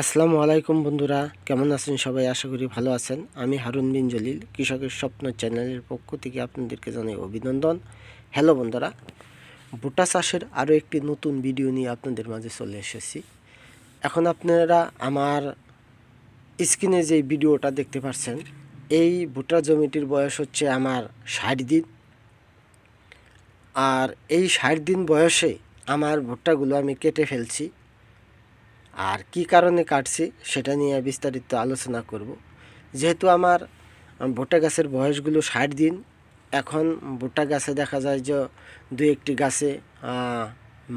আসসালামু আলাইকুম বন্ধুরা, কেমন আছেন সবাই? আশা করি ভালো আছেন। আমি হারুন বিন জলিল, কৃষকের স্বপ্ন চ্যানেলের পক্ষ থেকে আপনাদেরকে জানাই অভিনন্দন। হ্যালো বন্ধুরা, ভুট্টা চাষের আরও একটি নতুন ভিডিও নিয়ে আপনাদের মাঝে চলে এসেছি। এখন আপনারা আমার স্ক্রিনে যে ভিডিওটা দেখতে পাচ্ছেন, এই ভুট্টা জমিটির বয়স হচ্ছে আমার ষাট দিন। আর এই ষাট দিন বয়সে আমার ভুট্টাগুলো আমি কেটে ফেলছি। আর কি কারণে কাটছি সেটা নিয়ে বিস্তারিত আলোচনা করব। যেহেতু আমার ভুট্টা গাছের বয়সগুলো ষাট দিন, এখন ভুট্টা গাছে দেখা যায় যে দু একটি গাছে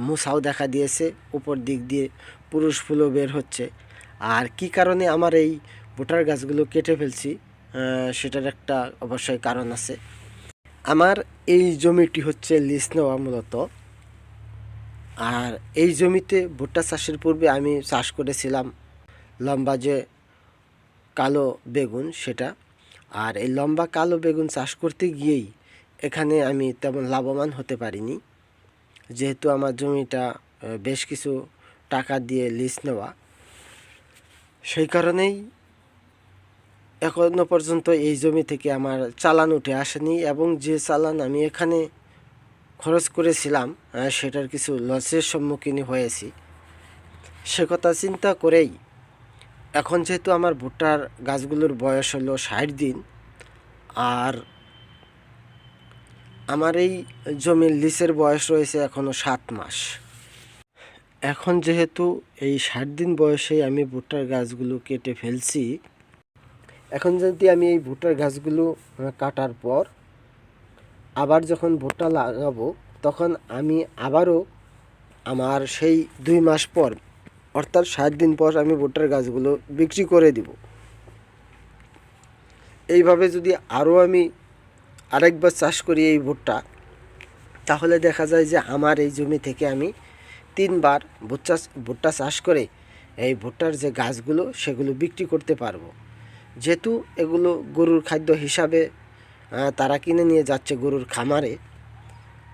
মুসাও দেখা দিয়েছে, উপর দিক দিয়ে পুরুষ ফুলও বের হচ্ছে। আর কি কারণে আমার এই ভুট্টার গাছগুলো কেটে ফেলছি সেটার একটা অবশ্যই কারণ আছে। আমার এই জমিটি হচ্ছে লিস নেওয়া মূলত। আর এই জমিতে ভুট্টা চাষের পূর্বে আমি চাষ করেছিলাম লম্বা যে কালো বেগুন সেটা। আর এই লম্বা কালো বেগুন চাষ করতে গিয়েই এখানে আমি তেমন লাভবান হতে পারিনি। যেহেতু আমার জমিটা বেশ কিছু টাকা দিয়ে লিজ নেওয়া। সেই কারণেই এখনও পর্যন্ত এই জমি থেকে আমার চালান উঠে আসেনি এবং যে চালান আমি এখানে খরচ করেছিলাম সেটার কিছু লসের সম্মুখীন হয়েছি। সে কথা চিন্তা করেই এখন যেহেতু আমার ভুট্টার গাছগুলোর বয়স হলো ষাট দিন, আর আমার এই জমির লিসের বয়স রয়েছে এখনও সাত মাস। এখন যেহেতু এই ষাট দিন বয়সে আমি ভুট্টার গাছগুলো কেটে ফেলছি, এখন যদি আমি এই ভুট্টার গাছগুলো কাটার পর আবার যখন ভুট্টা লাগাবো, তখন আমি আবারও আমার সেই দুই মাস পর, অর্থাৎ ষাট দিন পর আমি ভুট্টার গাছগুলো বিক্রি করে দিব। এইভাবে যদি আরও আমি আরেকবার চাষ করি এই ভুট্টা, তাহলে দেখা যায় যে আমার এই জমি থেকে আমি তিনবার ভুট্টা ভুট্টা চাষ করে এই ভুট্টার যে গাছগুলো, সেগুলো বিক্রি করতে পারব। যেহেতু এগুলো গরুর খাদ্য হিসাবে তারা কিনে নিয়ে যাচ্ছে গরুর খামারে।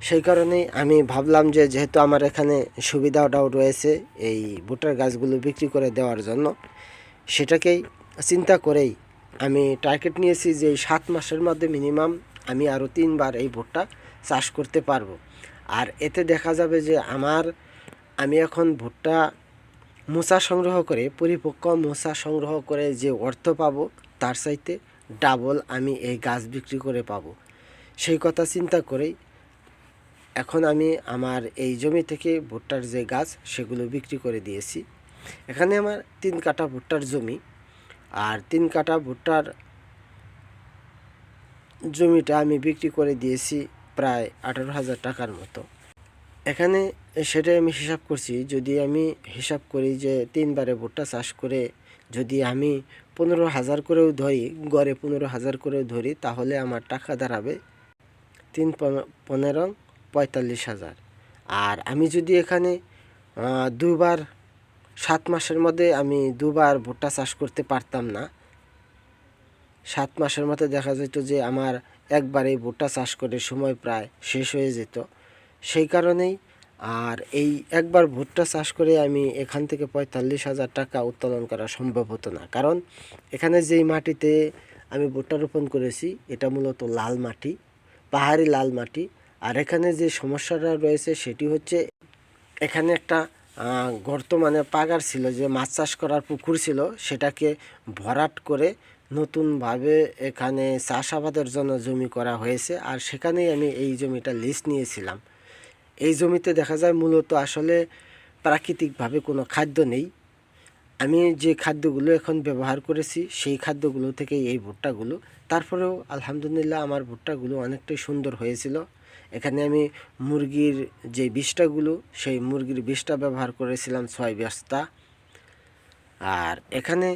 সেই কারণেই আমি ভাবলাম যে যেহেতু আমার এখানে সুবিধাটাও রয়েছে এই ভুট্টার গাছগুলো বিক্রি করে দেওয়ার জন্য, সেটাকেই চিন্তা করেই আমি টার্গেট নিয়েছি যে সাত মাসের মধ্যে মিনিমাম আমি আরও তিনবার এই ভুট্টা চাষ করতে পারব। আর এতে দেখা যাবে যে আমার, আমি এখন ভুট্টা মোচা সংগ্রহ করে, পরিপক্ক মোচা সংগ্রহ করে যে অর্থ পাবো, তার চাইতে ডাবল আমি এই গাছ বিক্রি করে পাবো। সেই কথা চিন্তা করেই এখন আমি আমার এই জমি থেকে ভুট্টার যে গাছ, সেগুলো বিক্রি করে দিয়েছি। এখানে আমার তিন কাঠা ভুট্টার জমি। আর তিন কাঠা ভুট্টার জমিটা আমি বিক্রি করে দিয়েছি প্রায় আঠারো হাজার টাকার মতো। এখানে সেটাই আমি হিসাব করছি, যদি আমি হিসাব করি যে তিনবারে ভুট্টা চাষ করে যদি আমি পনেরো হাজার করেও ধরি, গড়ে পনেরো হাজার করেও ধরি, তাহলে আমার টাকা দাঁড়াবে তিন পনে- পনেরো, পঁয়তাল্লিশ হাজার। আর আমি যদি এখানে দুবার, সাত মাসের মধ্যে আমি দুবার ভুট্টা চাষ করতে পারতাম না, সাত মাসের মধ্যে দেখা যেত যে আমার একবারে ভুট্টা চাষ করে সময় প্রায় শেষ হয়ে যেত। সেই কারণেই আর এই একবার ভুট্টা চাষ করে আমি এখান থেকে পঁয়তাল্লিশ হাজার টাকা উত্তোলন করা সম্ভব হতো না। কারণ এখানে যেই মাটিতে আমি ভুট্টা রোপণ করেছি, এটা মূলত লাল মাটি, পাহাড়ি লাল মাটি। আর এখানে যে সমস্যাটা রয়েছে সেটি হচ্ছে এখানে একটা গর্ত মানে পাগার ছিল যে মাছ চাষ করার পুকুর ছিল, সেটাকে ভরাট করে নতুনভাবে এখানে চাষাবাদের জন্য জমি করা হয়েছে। আর সেখানেই আমি এই জমিটা লিস্ট নিয়েছিলাম। এই জমিতে দেখা যায় মূলত আসলে প্রাকৃতিকভাবে কোনো খাদ্য নেই। আমি যে খাদ্যগুলো এখন ব্যবহার করেছি, সেই খাদ্যগুলো থেকে এই ভুট্টাগুলো। তারপরেও আলহামদুলিল্লাহ আমার ভুট্টাগুলো অনেকটাই সুন্দর হয়েছিল। এখানে আমি মুরগির যে বিষটাগুলো, সেই মুরগির বিষটা ব্যবহার করেছিলাম ছয় বস্তা। আর এখানে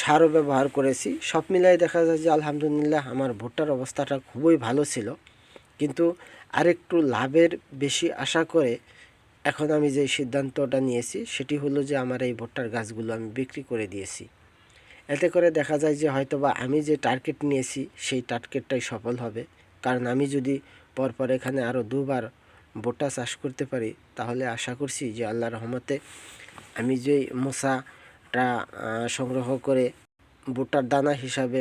সারও ব্যবহার করেছি। সব মিলাই দেখা যায় যে আলহামদুলিল্লাহ আমার ভুট্টার অবস্থাটা খুবই ভালো ছিল। কিন্তু আরেকটু লাভের বেশি আশা করে এখন আমি যে সিদ্ধান্তটা নিয়েছি সেটি হলো যে আমার এই ভুট্টার গাছগুলো আমি বিক্রি করে দিয়েছি। এতে করে দেখা যায় যে হয়তোবা আমি যে টার্গেট নিয়েছি সেই টার্গেটটাই সফল হবে। কারণ আমি যদি পরপর এখানে আরও দুবার ভুট্টা চাষ করতে পারি তাহলে আশা করছি যে আল্লাহ রহমতে আমি যে মশা ভুট্টা আহ, সংগ্রহ করে ভুট্টার দানা হিসাবে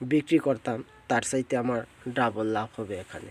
বিক্রি করতাম তার চাইতে আমার ডাবল লাভ হবে এখানে।